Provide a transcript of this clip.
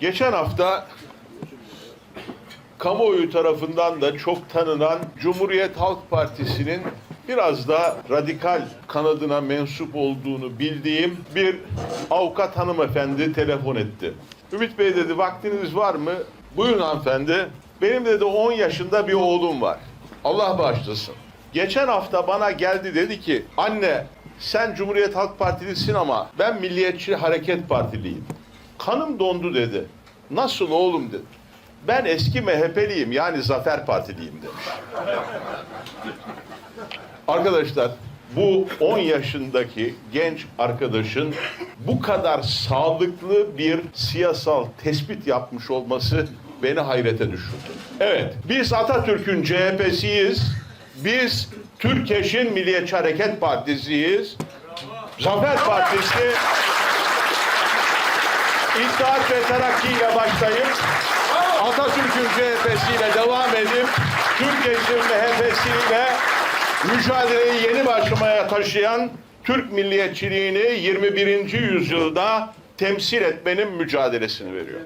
Geçen hafta kamuoyu tarafından da çok tanınan Cumhuriyet Halk Partisi'nin biraz da radikal kanadına mensup olduğunu bildiğim bir avukat hanımefendi telefon etti. Ümit Bey dedi vaktiniz var mı? Buyurun hanımefendi. Benim dedi 10 yaşında bir oğlum var. Allah bağışlasın. Geçen hafta bana geldi dedi ki anne sen Cumhuriyet Halk Partilisin ama ben Milliyetçi Hareket Partiliyim. Kanım dondu dedi. Nasıl oğlum dedi. Ben eski MHP'liyim yani Zafer Partiliyim demiş. Arkadaşlar bu 10 yaşındaki genç arkadaşın bu kadar sağlıklı bir siyasal tespit yapmış olması beni hayrete düşürdü. Evet, biz Atatürk'ün CHP'siyiz. Biz Türkeş'in Milliyetçi Hareket Partisi'yiz. Zafer Partisi İttihat ve Terakki ile başlayıp Atatürk'ün CHP'siyle devam edip Türkeş'in MHP'siyle mücadeleyi yeni bir aşamaya taşıyan Türk milliyetçiliğini 21. yüzyılda temsil etmenin mücadelesini veriyor.